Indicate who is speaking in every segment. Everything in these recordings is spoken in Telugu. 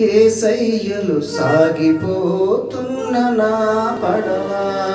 Speaker 1: ఏసయ్యలు సాగిపోతున్న నా పడవా.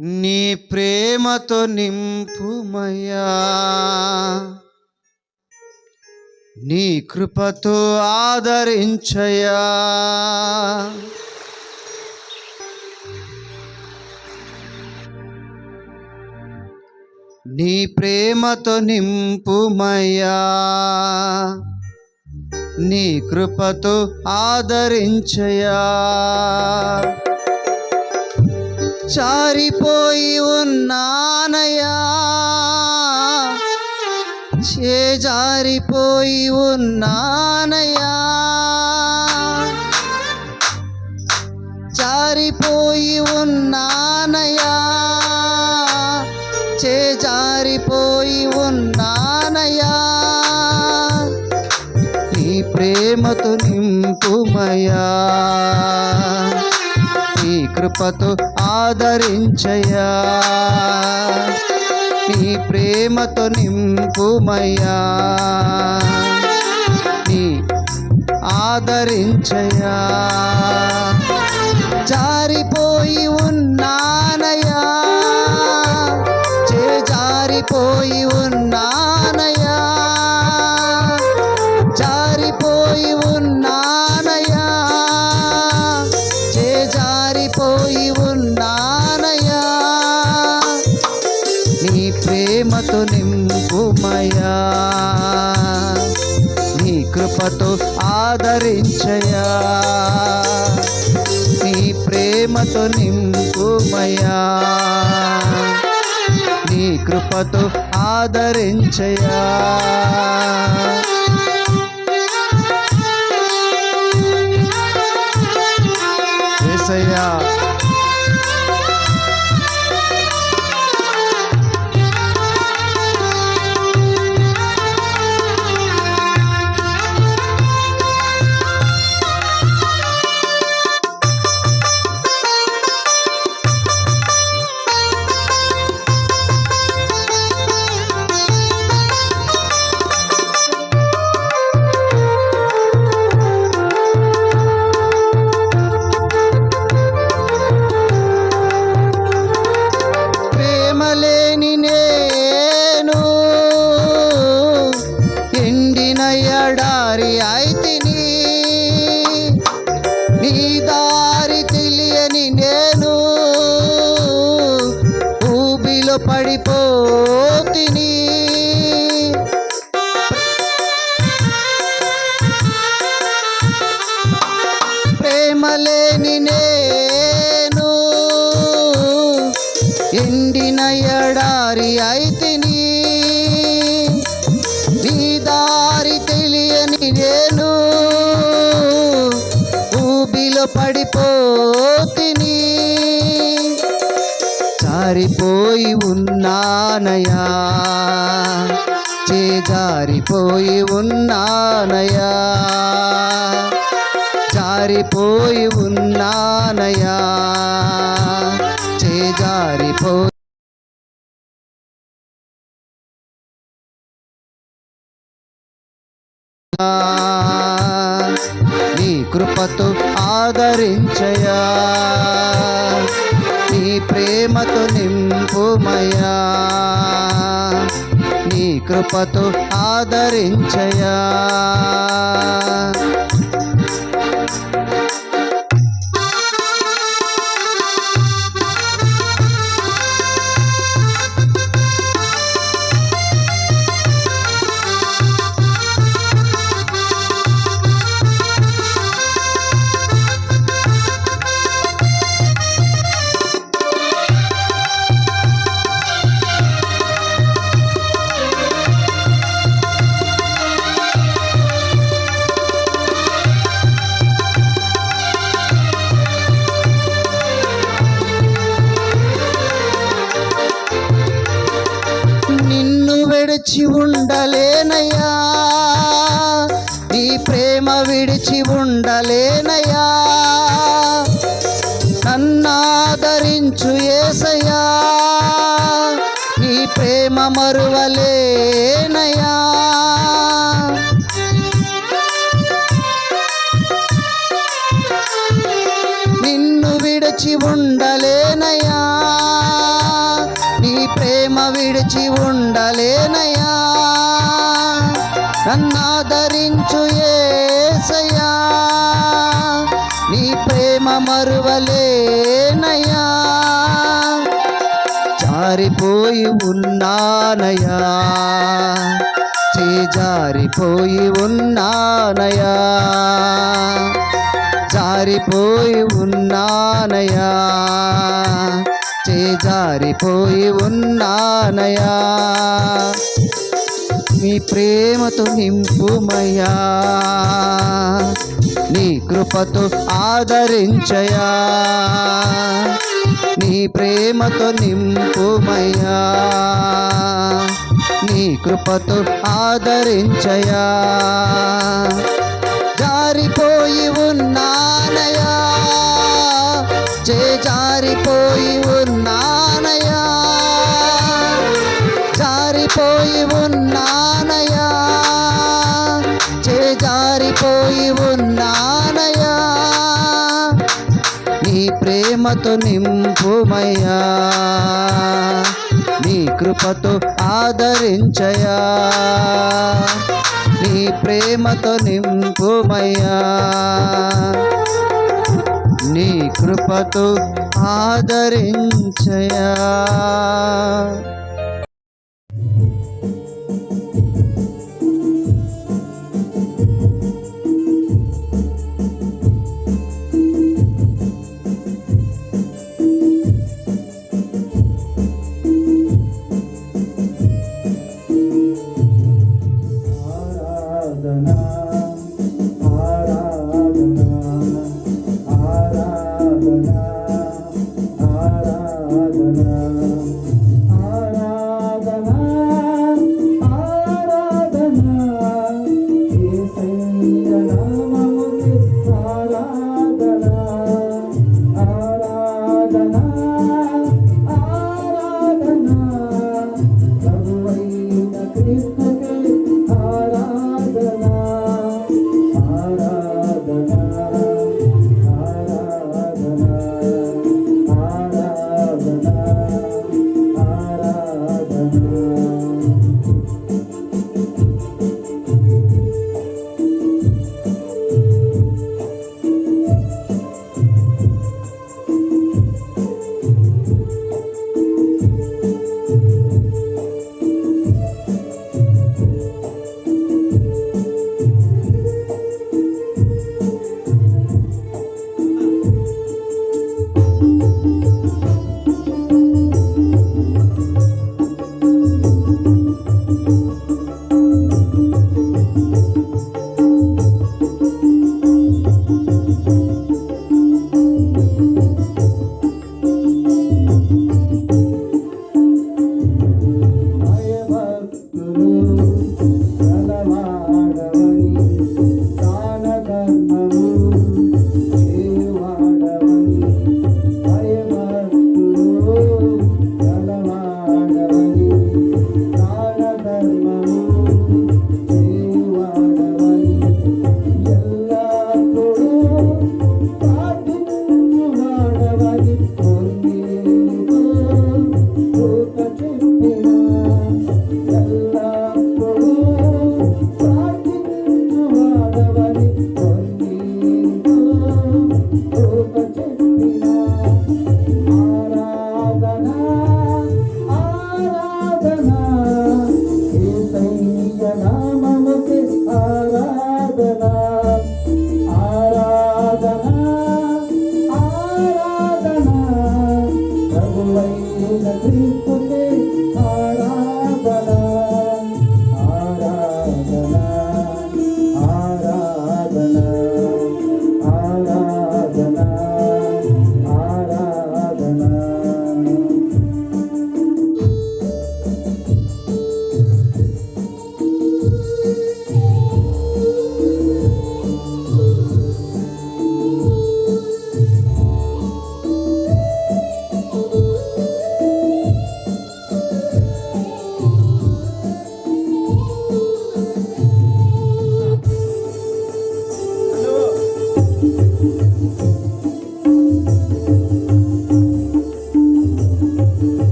Speaker 1: నీ ప్రేమతో నింపుమయ్యా. నీ కృపతో ఆదరించయా నీ ప్రేమతో నింపుమయ్యా. నీ కృపతో ఆదరించయా చారిపోయి ఉన్నానయ్యా. చేజారిపోయి ఉన్నానయ్యా. జారిపోయి ఉన్నానయ్యా. చేజారిపోయి ఉన్నానయ్యా. ఈ ప్రేమతో నింపుమయా కృపతో ఆదరించయా నీ ప్రేమతో నింపుమయ్యా. నీ ఆదరించయా జారిపోయి ఉన్నానయ్యా. చేజారిపోయి ఉన్న కృపతో ఆదరించయా. నీ ప్రేమతో నింపుమయా. నీ కృపతో ఆదరించయా. యేసయ్యా ಅಡ್ಡಾರಿ ಆಯ್ತೀನಿ ఉన్నానయా చేజారిపోయి ఉన్నానయా జారిపోయి ఉన్నానయా చేజారిపోయి నీ కృపతో ఆదరించయా ప్రేమతో నింపుమయా నీ కృపతో ఆదరించయా విడిచి ఉండలేనయ్యా. నీ ప్రేమ విడిచి ఉండలేనయ్యా. నన్నాదరించు ఏసయ్యా. నీ ప్రేమ మరువలే జారిపోయి ఉన్నానయ్యా. చేజారిపోయి ఉన్నానయా జారిపోయి ఉన్నానయ్యా. చేజారిపోయి ఉన్నానయా మీ ప్రేమతో నింపుమయ్యా. నీ కృపతో ఆదరించయా నీ ప్రేమతో నింపుమయ్యా. నీ కృపతో ఆదరించయా జారిపోయి జారిపోయి ఉన్నానయ్యా. నీ ప్రేమతో నింపుమయ్యా. నీ కృపతో ఆదరించయా నీ ప్రేమతో నింపుమయ్యా. నీ కృపతో ఆదరించయా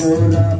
Speaker 2: Hola.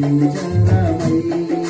Speaker 2: ஜனமை